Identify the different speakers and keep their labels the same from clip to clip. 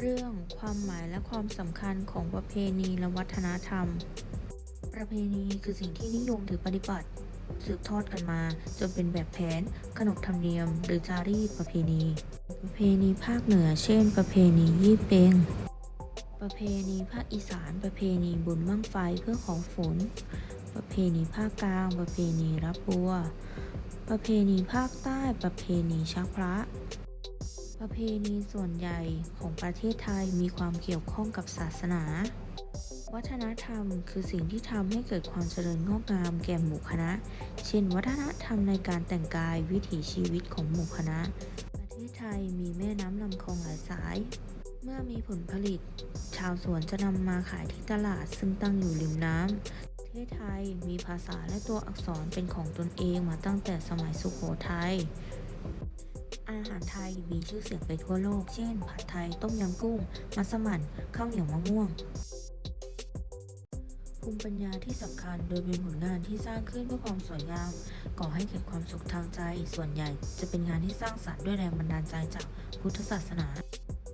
Speaker 1: เรื่องความหมายและความสำคัญของประเพณีและวัฒนธรรม ประเพณีคือสิ่งที่นิยมถือปฏิบัติ สืบทอดกันมาจนเป็นแบบแผน ขนบธรรมเนียม หรือจารีตประเพณี ประเพณีภาคเหนือ เช่น ประเพณียี่เปงประเพณีภาคอีสานประเพณีบุญบั้งไฟเพื่อของฝน ประเพณีภาคกลาง ประเพณีรับบัว ประเพณีภาคใต้ประเพณีชักพระ ประเพณีส่วนใหญ่ของประเทศไทยมีความเกี่ยวข้องกับศาสนา วัฒนธรรมคือสิ่งที่ทำให้เกิดความเจริญงอกงามแก่หมู่คณะ เช่น วัฒนธรรมในการแต่งกายวิถีชีวิตของหมู่คณะ ประเทศไทยมีแม่น้ำลำคลองหลายสาย เมื่อมีผลผลิต ชาวสวนจะนำมาขายที่ตลาดซึ่งตั้งอยู่ริมน้ำประเทศไทยมีภาษาและตัวอักษรเป็นของตนเองมาตั้งแต่สมัยสุโขทัย อาหารไทยมีชื่อเสียงไปทั่วโลก เช่น ผัดไทย ต้มยำกุ้ง มัสมั่น ข้าวเหนียวมะม่วง ภูมิปัญญาที่สำคัญโดยเป็นผลงานที่สร้างขึ้นเพื่อความสวยงาม ก่อให้เกิดความสุขทางใจ ส่วนใหญ่จะเป็นงานที่สร้างสรรค์ด้วยแรงบันดาลใจจากพุทธศาสนา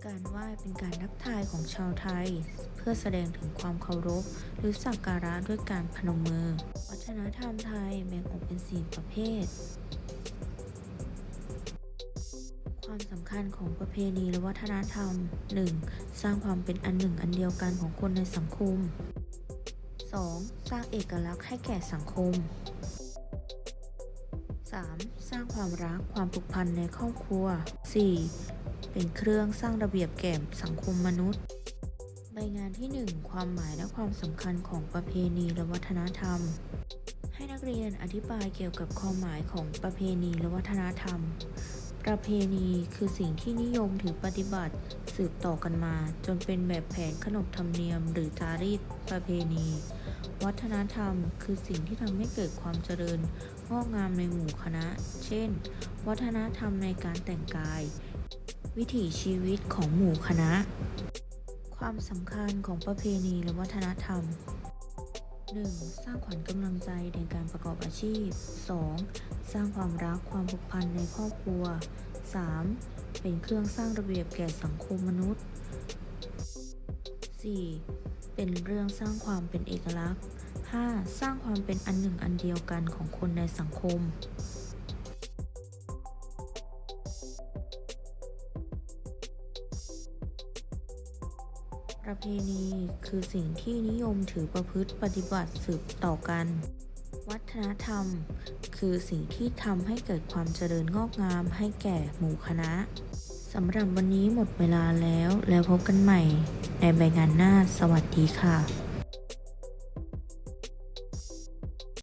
Speaker 1: การไหว้เป็นการทักทายของชาวไทย เพื่อแสดงถึงความเคารพ หรือสักการะด้วยการพนมมือ วัฒนธรรมไทยแบ่งออกเป็นสี่ประเภท สำคัญของประเพณีและวัฒนธรรม 1. สร้างความเป็นอันหนึ่งอันเดียวกันของคนในสังคม 2. สร้างเอกลักษณ์ให้แก่สังคม 3. สร้างความรักความผูกพันในครอบครัว 4. เป็นเครื่องสร้างระเบียบแก่สังคมมนุษย์ ใบงานที่ 1 ความหมายและความสำคัญของประเพณีและวัฒนธรรม ให้นักเรียนอธิบายเกี่ยวกับความหมายของประเพณีและวัฒนธรรม ประเพณีคือสิ่งที่นิยมถือปฏิบัติสืบต่อกันมา จนเป็นแบบแผนขนบธรรมเนียม หรือจารีตประเพณี วัฒนธรรมคือสิ่งที่ทำให้เกิดความเจริญงอกงามในหมู่คณะ เช่น วัฒนธรรมในการแต่งกาย วิถีชีวิตของหมู่คณะ ความสำคัญของประเพณีและวัฒนธรรม 1. สร้างขวัญกำลังใจในการประกอบอาชีพ 2. สร้างความรักความผูกพันในครอบครัว 3. เป็นเครื่องสร้างระเบียบแก่สังคมมนุษย์ 4. เป็นเรื่องสร้างความเป็นเอกลักษณ์ 5. สร้างความเป็นอันหนึ่งอันเดียวกันของคนในสังคม ประเพณีคือสิ่งที่นิยมถือประพฤติปฏิบัติสืบต่อกัน วัฒนธรรม คือสิ่งที่ทำให้เกิดความเจริญงอกงามให้แก่หมู่คณะสำหรับวันนี้หมดเวลาแล้วแล้วพบกันใหม่ในใบงานหน้า สวัสดีค่ะ